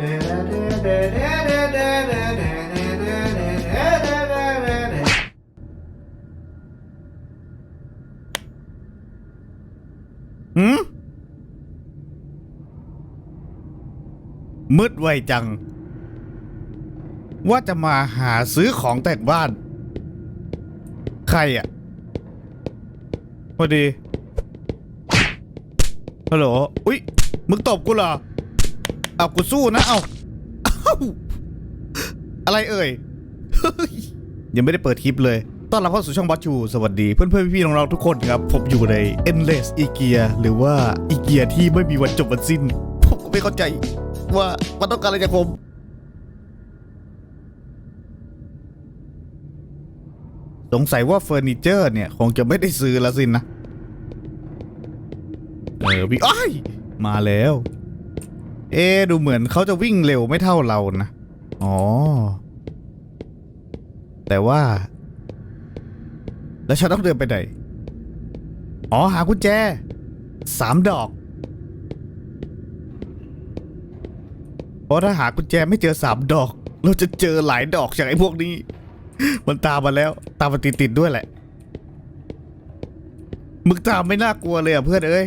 หืมมืดไวจัง ว่าจะมาหาซื้อของแต่งบ้าน ใครอะ พอดีฮัลโหลอุ๊ย มึงตบกูเหรอ เอากูสู้นะเอาเอ้าอะไรเอ่ยยังไม่ได้เปิดคลิปเลย ต้อนรับเข้าสู่ช่องบอสชูสวัสดีเพื่อนเพื่อนๆ พี่ๆ น้องๆ ทุกคนครับ ผมอยู่ใน Endless อีเกียหรือว่าอีเกียที่ไม่มีวันจบวันสิ้น ผมก็ไม่เข้าใจว่ามันต้องการอะไรจากผมสงสัยว่าเฟอร์นิเจอร์เนี่ย คงจะไม่ได้ซื้อแล้วสินะ เออวิ่อ้ายมาแล้ว เอ๊ดูเหมือนเขาจะวิ่งเร็วไม่เท่าเรานะ อ๋อ แต่ว่า แล้วฉันต้องเดินไปไหน อ๋อ หากุญแจสามดอก เพราะถ้าหากุญแจไม่เจอสามดอก เราจะเจอหลายดอกจากไอ้พวกนี้ มันตามมาแล้ว ตามมาติดๆด้วยแหละ มึงตามไม่น่ากลัวเลยอะเพื่อนเอ้ย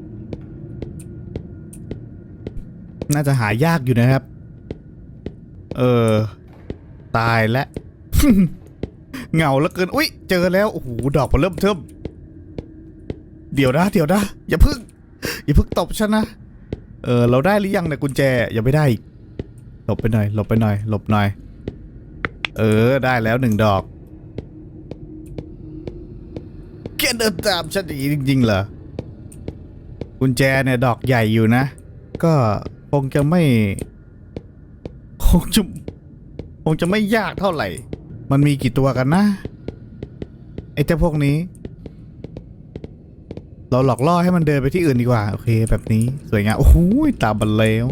น่าจะหายากอยู่นะครับ เออ ตายแล้วเหงาแล้วเกิน อุ้ย เจอแล้ว โอ้โห ดอกมันเริ่มเทิมเดี๋ยวนะ เดี๋ยวนะ อย่าพึ่ง อย่าพึ่งตบฉันนะ เออ เราได้หรือยังเนี่ยกุญแจ ยังไม่ได้หลบไปหน่อย หลบไปหน่อย หลบหน่อย เออ ได้แล้วหนึ่งดอกแกเดินตามฉันอย่างนี้จริงๆเหรอ กุญแจเนี่ยดอกใหญ่อยู่นะ ก็ คงจะไม่คงจะคงจะไม่ยากเท่าไหร่ มันมีกี่ตัวกันนะ ไอ้เจ้าพวกนี้ เราหลอกล่อให้มันเดินไปที่อื่นดีกว่า โอเค แบบนี้สวยงามโอ้โหตาบันแล้ว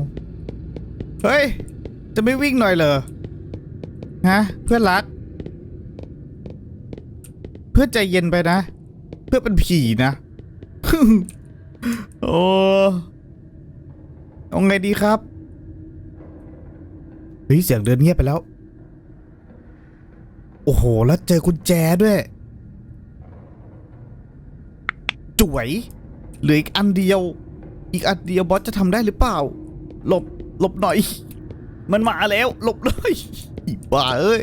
เฮ้ย จะไม่วิ่งหน่อยเหรอฮะเพื่อนรัก เพื่อใจเย็นไปนะ เพื่อเป็นผีนะ โอ้ เอาไงดีครับ เฮ้ย เสียงเดินเงียบไปแล้ว โอ้โห แล้วเจอกุญแจด้วยจุ๋ยเหลืออีกอันเดียว อีกอันเดียวบอสจะทำได้หรือเปล่า หลบ หลบหน่อย มันมาแล้ว หลบเลยอีบ้าเอ้ย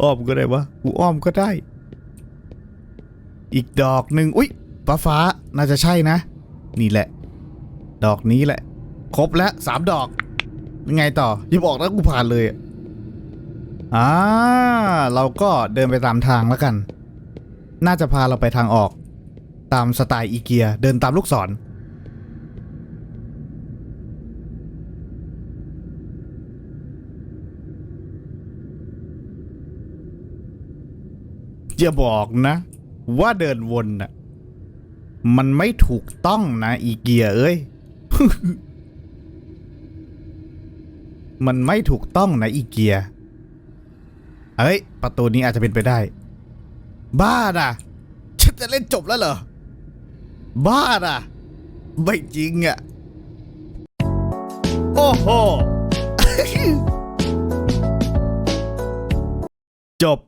อ้อมก็ได้วะ กูอ้อมก็ได้ อีกดอกหนึ่งอุ๊ยฟ้าฟ้า น่าจะใช่นะ นี่แหละ ดอกนี้แหละ ครบแล้วสามดอก ยังไงต่อย่าบออกนะกูผ่านเลยอะอ่าเราก็เดินไปตามทางแล้วกัน น่าจะพาเราไปทางออก ตามสไตล์อีเกีย เดินตามลูกศร อย่าบอกนะ ว่าเดินวนน่ะ มันไม่ถูกต้องนะอีเกียเอ้ย มันไม่ถูกต้องนะอีเกีย เอ้ย ประตูนี้อาจจะเป็นไปได้ บ้าน่ะ ฉันจะเล่นจบแล้วเหรอ บ้าน่ะ ไม่จริงอะ โอ้โห จบ